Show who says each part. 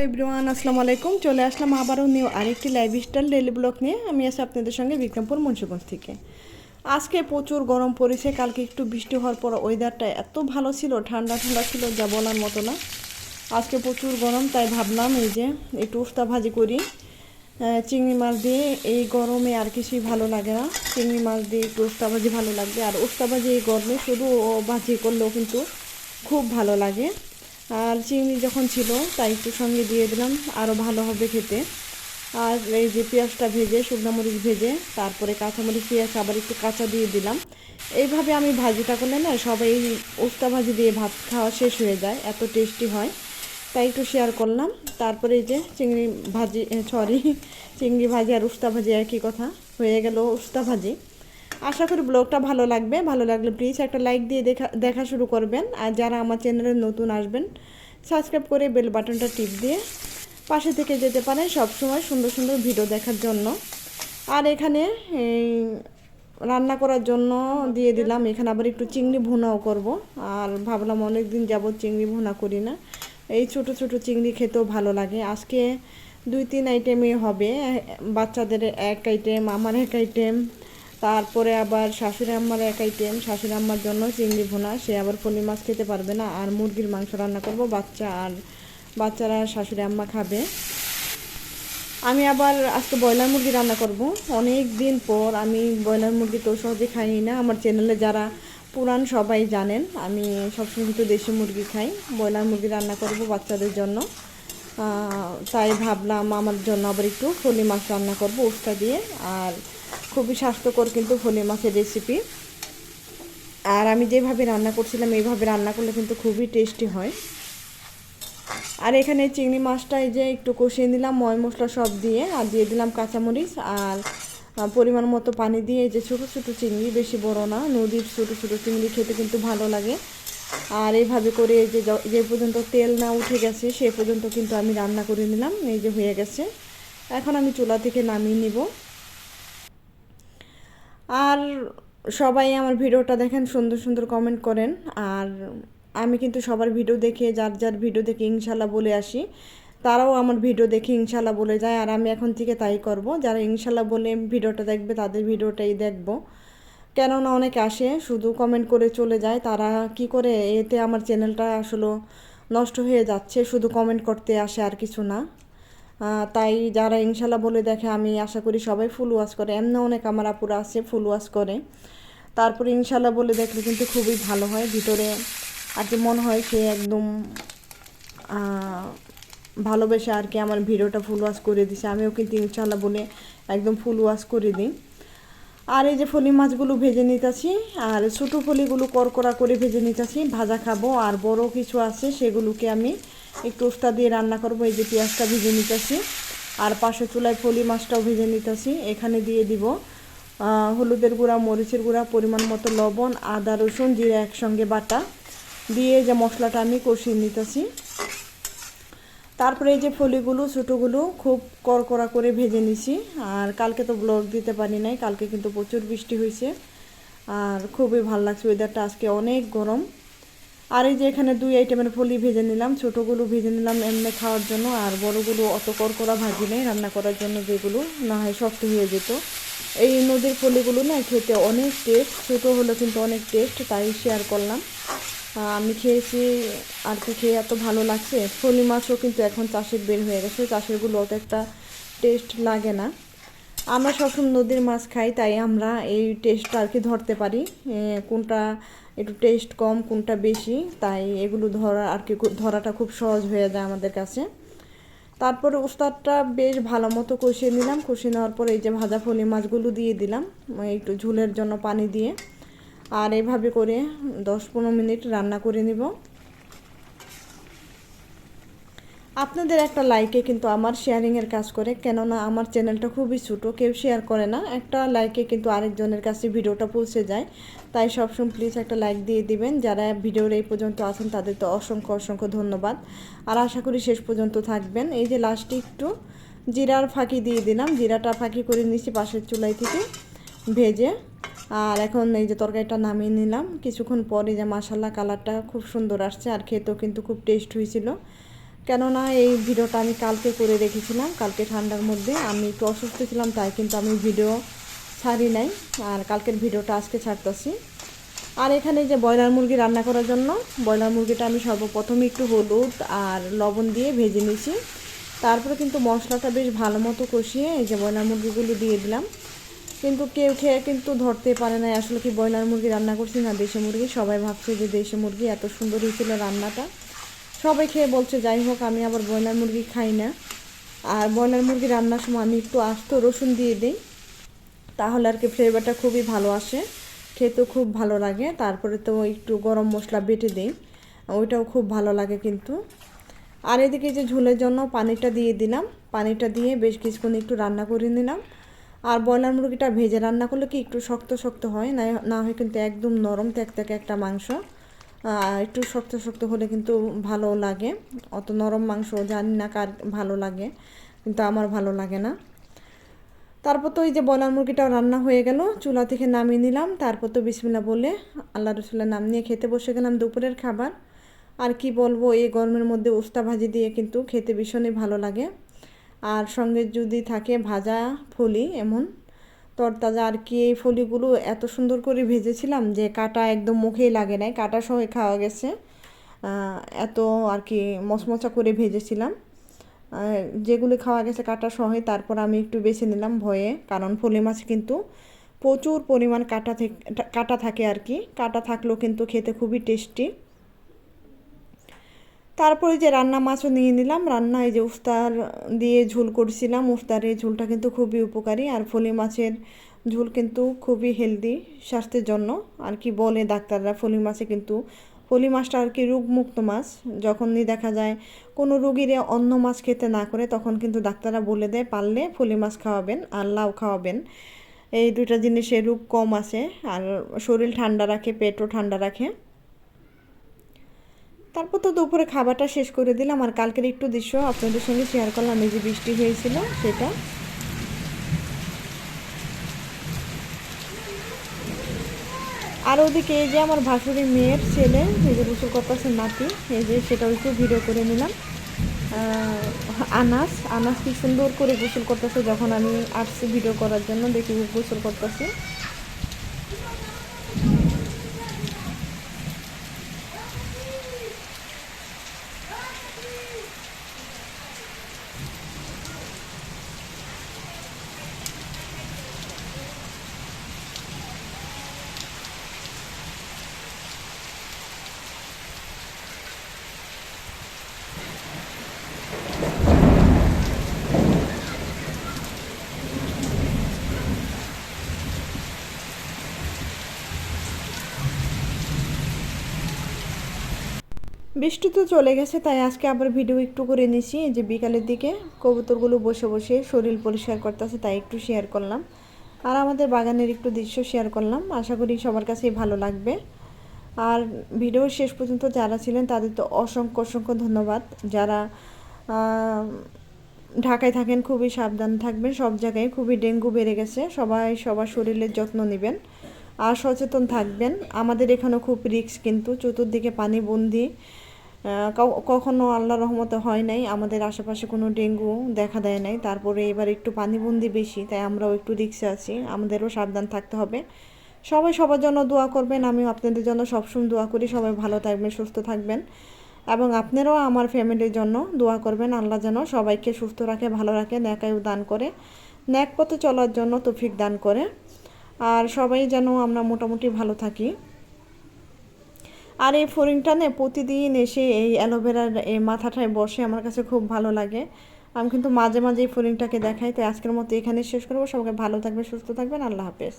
Speaker 1: Everyone, আসসালামু আলাইকুম। চলে আসলাম আবারও নিউ আরেকটি লাইভ স্টাইল ডেলি ব্লগ নিয়ে। আমি আছি আপনাদের সঙ্গে বিক্রমপুর, মুন্সিগঞ্জ থেকে। আজকে প্রচুর গরম পড়েছে, কালকে একটু বৃষ্টি হওয়ার পর ওয়েদারটা এত ভালো ছিল, ঠান্ডা ঠান্ডা ছিল যা বলার মতো না। আজকে প্রচুর গরম, তাই ভাবলাম এই যে একটু উস্তা ভাজি করি। চিংড়ি মাছ দিয়ে এই গরমে আর কিছুই ভালো লাগে না। চিংড়ি মাছ দিয়ে একটু উস্তা ভাজি ভালো লাগবে। আর উস্তা ভাজি এই গরমে শুধু ভাজি করলেও কিন্তু খুব ভালো লাগে। আর চিংড়ি যখন ছিল, তাই একটু সঙ্গে দিয়ে দিলাম আরও ভালো হবে খেতে। আর এই যে পেঁয়াজটা ভেজে, শুকনো মরিচ ভেজে, তারপরে কাঁচামরিচ, পেঁয়াজ আবার একটু কাঁচা দিয়ে দিলাম। এইভাবে আমি ভাজিটা করলে না, সবাই উস্তা ভাজি দিয়ে ভাত খাওয়া শেষ হয়ে যায়, এত টেস্টি হয়। তাই একটু শেয়ার করলাম। তারপরে এই যে চিংড়ি ভাজি সরি চিংড়ি ভাজি আর উস্তা ভাজি একই কথা, হয়ে গেল উস্তা ভাজি। আশা করি ব্লগটা ভালো লাগবে। ভালো লাগলে প্লিজ একটা লাইক দিয়ে দেখা দেখা শুরু করবেন। আর যারা আমার চ্যানেলে নতুন আসবেন সাবস্ক্রাইব করে বেল বাটনটা টিপ দিয়ে পাশে থেকে যেতে পারেন সবসময় সুন্দর সুন্দর ভিডিও দেখার জন্য। আর এখানে, এই, রান্না করার জন্য দিয়ে দিলাম। এখানে আবার একটু চিংড়ি ভুনাও করব। আর ভাবলাম অনেক দিন যাবত চিংড়ি ভুনা করি না। এই ছোট ছোট চিংড়ি খেতেও ভালো লাগে। আজকে দুই, তিন আইটেমই হবে। বাচ্চাদের এক আইটেম আমার এক আইটেম তারপরে আবার শাশুড়ি আম্মার এক আইটেম শাশুড়ি আম্মার জন্য চিংড়ি ভোনা। সে আবার পলি মাছ খেতে পারবে না, আর মুরগির মাংস রান্না করব, বাচ্চা আর বাচ্চারা শাশুড়ি আম্মা খাবে। আমি আবার আজকে ব্রয়লার মুরগি রান্না করব। অনেক দিন পর আমি ব্রয়লার মুরগি তো সহজে খাই না। আমার চ্যানেলে যারা পুরান সবাই জানেন, আমি সবসময় কিন্তু দেশি মুরগি খাই। ব্রয়লার মুরগি রান্না করব বাচ্চাদের জন্য। তাই ভাবলাম আমার জন্য আবার একটু ফলি মাছ রান্না করব উস্তা দিয়ে। আর খুবই স্বাস্থ্যকর কিন্তু ফলি মাছের রেসিপি আর আমি যেভাবে রান্না করছিলাম, এইভাবে রান্না করলে কিন্তু খুবই টেস্টি হয়। আর এখানে চিংড়ি মাছটা এই যে একটু কষিয়ে নিলাম, ময় মশলা সব দিয়ে, আর দিয়ে দিলাম কাঁচামরিচ, আর পরিমাণ মতো পানি দিয়ে যে ছোটো ছোটো চিংড়ি, বেশি বড় না, নদীর ছোটো ছোটো চিংড়ি খেতে কিন্তু ভালো লাগে। আর এইভাবে করে য- যে পর্যন্ত তেল না উঠে গেছে, সে পর্যন্ত কিন্তু আমি রান্না করে নিলাম, এই যে হয়ে গেছে। এখন আমি চুলা থেকে নামিয়ে নিব। আর সবাই আমার ভিডিওটা দেখেন, সুন্দর সুন্দর কমেন্ট করেন। আর আমি কিন্তু সবার ভিডিও দেখে, যার যার ভিডিও দেখে ইনশাল্লাহ বলে আসি। তারাও আমার ভিডিও দেখে ইনশাল্লাহ বলে যায়, আর আমি এখন থেকে তাই করব। যারা ইনশাল্লাহ বলে ভিডিওটা দেখবে, তাদের ভিডিওটাই দেখব। কেননা অনেকে আসে, শুধু কমেন্ট করে চলে যায়। তারা কি করে, এতে আমার চ্যানেলটা আসলে নষ্ট হয়ে যাচ্ছে, শুধু কমেন্ট করতে আসে আর কিছু না। তাই যারা ইনশাল্লাহ বলে দেখে, আমি আশা করি সবাই ফুল ওয়াশ করে। এমনি অনেক আমার আপুরা আছে ফুল ওয়াশ করে। তারপরে ইনশাল্লাহ বলে দেখলে কিন্তু খুবই ভালো হয়। ভিতরে আর কি মনে হয় সে একদম ভালোবেসে আর কি আমার ভিডিওটা ফুল ওয়াশ করে দিছে। আমিও কিন্তু ইনশাল্লাহ বলে একদম ফুল ওয়াশ করে দিই। আর এই যে ফলি মাছগুলো ভেজে নিতেছি, আর ছোটো ফলিগুলো করকরা করে ভেজে নিতেছি। ভাজা খাব, আর বড় কিছু আছে, সেগুলোকে আমি একটু উস্তা দিয়ে রান্না করব, এই যে পেঁয়াজটা ভেজে নিতেছি। আর পাশে চুলায় ফলি মাছটাও ভেজে নিতেছি। এখানে দিয়ে দিব হলুদের গুঁড়া, মরিচের গুঁড়া, পরিমাণ মতো লবণ, আদা, রসুন, জিরা একসঙ্গে বাটা। দিয়ে যে মশলাটা আমি কষিয়ে নিতেছি। তারপরে এই যে ফলিগুলো, ছোটোগুলো খুব করকরা করে ভেজে নিছি। আর কালকে তো ব্লগ দিতে পারি নাই, কালকে কিন্তু প্রচুর বৃষ্টি হয়েছে। আর খুবই ভালো লাগছে ওয়েদারটা আজকে অনেক গরম। আর এই যে এখানে দুই আইটেমের ফলি ভেজে নিলাম, ছোটোগুলো ভেজে নিলাম এমনি খাওয়ার জন্য, আর বড়গুলো অত করকরা ভাজি নেই, রান্না করার জন্য যেগুলো না হয় শক্ত হয়ে যেত। এই নদীর ফলিগুলো না খেতে অনেক টেস্ট ছোটো হলো কিন্তু অনেক টেস্ট তাই শেয়ার করলাম। আমি খেয়েছি, আর কি খেয়ে এত ভালো লাগছে। ফলি মাছও কিন্তু এখন চাষের বের হয়ে গেছে চাষেরগুলো অত একটা টেস্ট লাগে না। আমরা সবসময় নদীর মাছ খাই, তাই আমরা এই টেস্টটা আর কি ধরতে পারি। কোনটা একটু টেস্ট কম, কোনটা বেশি, তাই এগুলো ধরা আর কি ধরাটা খুব সহজ হয়ে যায় আমাদের কাছে। তারপরে উস্তাদটা বেশ ভালো মতো কষিয়ে নিলাম। কষিয়ে নেওয়ার পরে এই যে ভাজা ফলি মাছগুলো দিয়ে দিলাম একটু ঝোলের জন্য পানি দিয়ে। আর এভাবে করে দশ পনেরো মিনিট রান্না করে নিব। আপনাদের একটা লাইকে কিন্তু আমার শেয়ারিংয়ের কাজ করে, কেননা আমার চ্যানেলটা খুবই ছোটো, কেউ শেয়ার করে না। একটা লাইকে কিন্তু আরেকজনের কাছে ভিডিওটা পৌঁছে যায়। তাই সবসময় প্লিজ একটা লাইক দিয়ে দিবেন। যারা ভিডিওর এই পর্যন্ত আছেন তাদের তো অসংখ্য অসংখ্য ধন্যবাদ। আর আশা করি শেষ পর্যন্ত থাকবেন। এই যে লাস্টে একটু জিরার ফাঁকি দিয়ে দিলাম। জিরাটা ফাঁকি করে নিচ্ছি পাশের চুলাই থেকে ভেজে, আর এখন এই যে তরকারিটা নামিয়ে নিলাম। কিছুক্ষণ পরে যে মাসাল্লা কালারটা খুব সুন্দর আসছে, আর খেতেও কিন্তু খুব টেস্ট হয়েছিল। কেননা এই ভিডিওটা আমি কালকে করে রেখেছিলাম, কালকে ঠান্ডার মধ্যে। আমি একটু অসুস্থ ছিলাম, তাই কিন্তু আমি ভিডিও ছাড়ি নাই, আর কালকের ভিডিওটা আজকে ছাড়তেছি। আর এখানে যে ব্রয়লার মুরগি রান্না করার জন্য, ব্রয়লার মুরগিটা আমি সর্বপ্রথমে একটু হলুদ আর লবণ দিয়ে ভেজে নিয়েছি। তারপরে কিন্তু মশলাটা বেশ ভালো মতো কষিয়ে এই যে ব্রয়লার মুরগিগুলো দিয়ে দিলাম। কিন্তু কেউ খেয়ে কিন্তু ধরতে পারে না আসলে কি ব্রয়লার মুরগি রান্না করছি না দেশি মুরগি। সবাই ভাবছে যে দেশি মুরগি এত সুন্দর হয়েছিল রান্নাটা। সবাই খেয়ে বলছে, যাই হোক, আমি আবার ব্রয়লার মুরগি খাই না। আর ব্রয়লার মুরগি রান্নার সময় আমি একটু আস্ত রসুন দিয়ে দিই, তাহলে আর কি ফ্লেভারটা খুবই ভালো আসে। খেতেও খুব ভালো লাগে। তারপরে তো একটু গরম মশলা বেটে দিই, ওইটাও খুব ভালো লাগে কিন্তু। আর এদিকে যে ঝোলের জন্য পানিটা দিয়ে দিলাম। পানিটা দিয়ে বেশ কিছুক্ষণ একটু রান্না করে নিলাম। আর ব্রয়লার মুরগিটা ভেজে রান্না করলে কি একটু শক্ত শক্ত হয়, না না হয় কিন্তু একদম নরম ত্যাক একটা মাংস। একটু শক্ত শক্ত হলে কিন্তু ভালো লাগে। অত নরম মাংস জানি না কার ভালো লাগে, কিন্তু আমার ভালো লাগে না। তারপর তো ওই যে বলার মুরগিটাও রান্না হয়ে গেল, চুলা থেকে নামিয়ে নিলাম। তারপর তো বিসমিল্লা বলে আল্লাহ রসুল্লাহ নাম নিয়ে খেতে বসে গেলাম দুপুরের খাবার। আর কি বলব, এই গরমের মধ্যে উস্তা ভাজি দিয়ে কিন্তু খেতে ভীষণই ভালো লাগে। আর সঙ্গে যদি থাকে ভাজা, ফলি এমন। তরতাজা আর কি এই ফলিগুলো এত সুন্দর করে ভেজেছিলাম যে কাটা একদম মুখেই লাগে নাই, কাটা সহ খাওয়া গেছে। এত আর কি মচমচা করে ভেজেছিলাম। যেগুলি খাওয়া গেছে কাটা সহে তারপর আমি একটু বেছে নিলাম ভয়ে, কারণ ফলি মাছ কিন্তু প্রচুর পরিমাণ কাটা থেকে কাটা থাকে আর কি। কাটা থাকলেও কিন্তু খেতে খুবই টেস্টি। তারপরে যে রান্না মাছও নিয়ে নিলাম, রান্না এই যে উস্তার দিয়ে ঝোল করছিলাম উস্তারের ঝোলটা কিন্তু খুবই উপকারী আর ফলি মাছের ঝোল কিন্তু খুবই হেলদি স্বাস্থ্যের জন্য। আর কি বলে ডাক্তাররা, ফলি মাছে কিন্তু, ফলি মাছটা আর কি রোগমুক্ত মাছ। যখনই দেখা যায় কোনো রুগীরে অন্য মাছ খেতে না করে, তখন কিন্তু ডাক্তাররা বলে দেয়, পারলে ফলি মাছ খাওয়াবেন আর লাউ খাওয়াবেন। এই দুটা জিনিসে রোগ কম আছে আর শরীর ঠান্ডা রাখে, পেটও ঠান্ডা রাখে। তারপর তো দুপুরে খাবারটা শেষ করে দিলাম আর কালকের একটু দৃশ্য আপনাদের সঙ্গে শেয়ার করলাম, এই যে বৃষ্টি হয়েছিল সেটা। আর ওদিকে এই যে আমার ভাসুরি মেয়ের ছেলে, এই যে গোসল করতেছে নাতি, এই যে সেটাও একটু ভিডিও করে নিলাম। আনাস আনাস কি সুন্দর করে গোসল করতেছে যখন আমি আসছি ভিডিও করার জন্য, দেখি গোসল করতেছি। বৃষ্টি তো চলে গেছে, তাই আজকে আবার ভিডিও একটু করে নিছি। যে বিকালের দিকে কবুতরগুলো বসে বসে শরীর পরিষ্কার করতেছে, তাই একটু শেয়ার করলাম। আর আমাদের বাগানের একটু দৃশ্য শেয়ার করলাম, আশা করি সবার কাছেই ভালো লাগবে। আর ভিডিও শেষ পর্যন্ত যারা ছিলেন, তাদের তো অসংখ্য অসংখ্য ধন্যবাদ। যারা ঢাকায় থাকেন, খুবই সাবধান থাকবেন। সব জায়গায় খুবই ডেঙ্গু বেড়ে গেছে, সবাই সবার শরীরের যত্ন নেবেন। আর সচেতন থাকবেন। আমাদের এখানেও খুব রিক্স কিন্তু, চতুর্দিকে পানি বন্দি। কখনো আল্লাহ রহমতে হয় নাই, আমাদের আশেপাশে কোনো ডেঙ্গু দেখা দেয় নাই, তারপরে এবার একটু পানিবন্দি বেশি, তাই আমরাও একটু রিক্সে আছি, আমাদেরও সাবধান থাকতে হবে। সবাই সবার জন্য দোয়া করবেন, আমিও আপনাদের জন্য সবসময় দোয়া করি, সবাই ভালো থাকবেন, সুস্থ থাকবেন। এবং আপনারাও আমার ফ্যামিলির জন্য দোয়া করবেন, আল্লাহ যেন সবাইকে সুস্থ রাখে, ভালো রাখে ন্যাকায়ু দান করে ন্যাক পথে চলার জন্য তফিক দান করে। আর সবাই যেন আমরা মোটামুটি ভালো থাকি। আর এই ফরিংটা নে, প্রতিদিন এসে এই অ্যালোভেরার এই মাথাটায় বসে আমার কাছে খুব ভালো লাগে। আমি কিন্তু মাঝে মাঝে এই ফরিংটাকে দেখাই, তাই আজকের মতো এখানে শেষ করব। সবাইকে ভালো থাকবে সুস্থ থাকবেন, আল্লাহ হাফেজ।